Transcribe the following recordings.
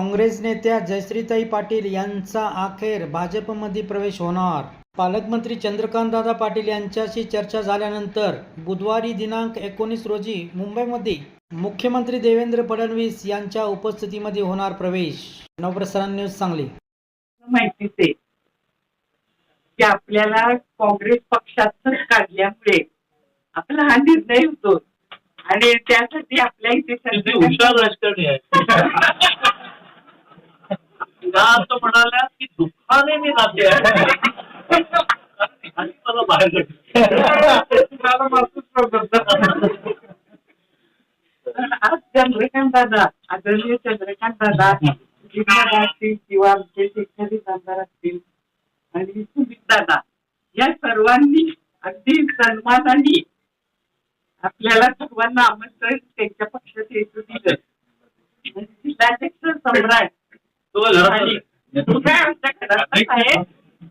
काँग्रेस नेत्या जयश्रीताई पाटील यांचा अखेर भाजपमध्ये प्रवेश होणार. पालकमंत्री चंद्रकांतदादा पाटील यांच्याशी चर्चा झाल्यानंतर बुधवारी दिनांक एकोणीस रोजी मुंबईमध्ये मुख्यमंत्री देवेंद्र फडणवीस यांच्या उपस्थितीमध्ये होणार प्रवेश. नवप्रसारण न्यूज सांगली. माहितीच आहे की आपल्याला काँग्रेस पक्षातच काढल्यामुळे आपला हा निर्णय होतो. आणि त्यासाठी आपल्या इथे हुशार राजकारणी आहे. त्या असं म्हणाल्या की दुःखाने मी नाते आणि मला बाहेर आज चंद्रकांत दादा आदरणीय चंद्रकांत दादा दादा असतील किंवा आमचे शेतकरी आमदार असतील आणि सुमित दादा या सर्वांनी अगदी सन्मानाने आपल्याला सर्वांना आमंत्रण त्यांच्या पक्षात येतो दिलं. आणि जिल्हाध्यक्ष सम्राट तो घरात आणि तो काय आमच्या घरातच आहे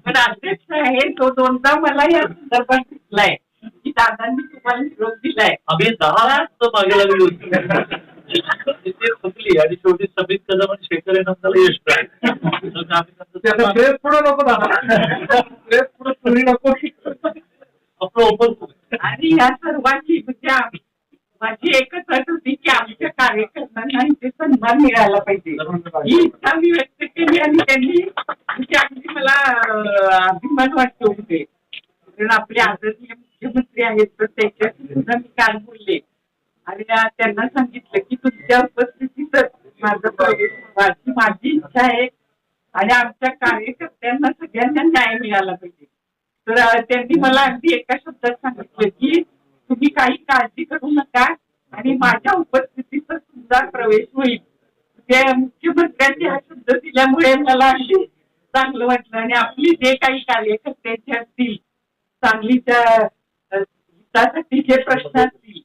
पण अध्यक्ष आहे तो दोनदा मला या संदर्भात दिसलाय की दादांनी तुम्हाला निरोप दिलाय. आम्ही दहा मागे लागली होती. आणि शेवटी समित कदम आणि शेखर यांना यश मिळालं. पुढे नको दादा. पुढे चोरी नको. आपलं ओपन आणि या सर्वांची म्हणजे आम- माझी एकच अट होती की आमच्या कार्यकर्त्यांना इथे सन्मान मिळाला पाहिजे. ही इच्छा मी व्यक्त केली आणि त्यांनी म्हणजे अगदी मला अभिमान वाटतो होते कारण आपले आदरणीय मुख्यमंत्री आहेत तर त्याच्याशी सुद्धा मी काल बोलले. आणि त्यांना सांगितलं की तुमच्या उपस्थितीतच माझं प्रवेश माझी इच्छा आहे. आणि आमच्या कार्यकर्त्यांना सगळ्यांना न्याय मिळाला पाहिजे. तर त्यांनी मला अगदी एका शब्दात सांगितलं की तुम्ही काही काळजी करू नका आणि माझ्या उपस्थित सुद्धा प्रवेश होईल. ते मुख्यमंत्र्यांनी हा शब्द दिल्यामुळे मला अगदी चांगलं वाटलं आणि आपली जे काही कार्यकर्त्यांचे असतील सांगलीच्या हितासाठी जे प्रश्न असतील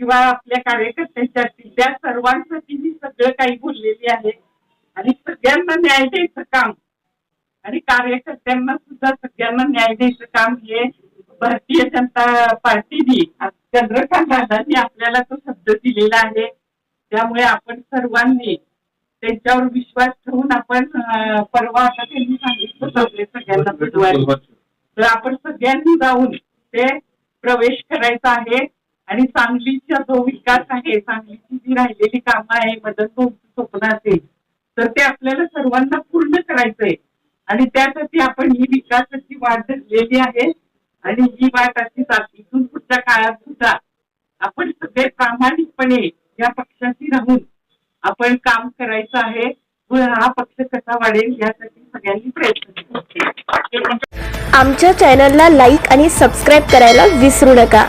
किंवा आपल्या कार्यकर्त्यांच्या असतील त्या सर्वांसाठी मी सगळं काही बोललेली आहे. आणि सगळ्यांना न्याय द्यायचं काम. आणि कार्यकर्त्यांना सुद्धा सगळ्यांना न्याय द्यायचं काम हे भारतीय जनता पार्टीने चंद्रकांत दादांनी आपल्याला तो शब्द दिलेला आहे. त्यामुळे आपण सर्वांनी त्यांच्यावर विश्वास ठेवून आपण परवा आता त्यांनी सांगितलं आपल्या सगळ्यांना बुधवारी. तर आपण सगळ्यांनी जाऊन ते प्रवेश करायचा आहे आणि सांगलीचा जो विकास आहे सांगलीची जी राहिलेली कामं आहे मदत स्वप्न असेल तर ते आपल्याला सर्वांना पूर्ण करायचंय. आणि त्यासाठी आपण ही विकासाची वाट धरलेली आहे. आणि ही वाट अशी इथून पुढच्या काळात सुद्धा आपण सगळे प्रामाणिकपणे या पक्षाशी राहून आपण काम करायचं आहे. व हा पक्ष कसा वाढेल यासाठी सगळ्यांनी प्रयत्न आमच्या चॅनलला लाईक आणि सबस्क्राईब करायला विसरू नका.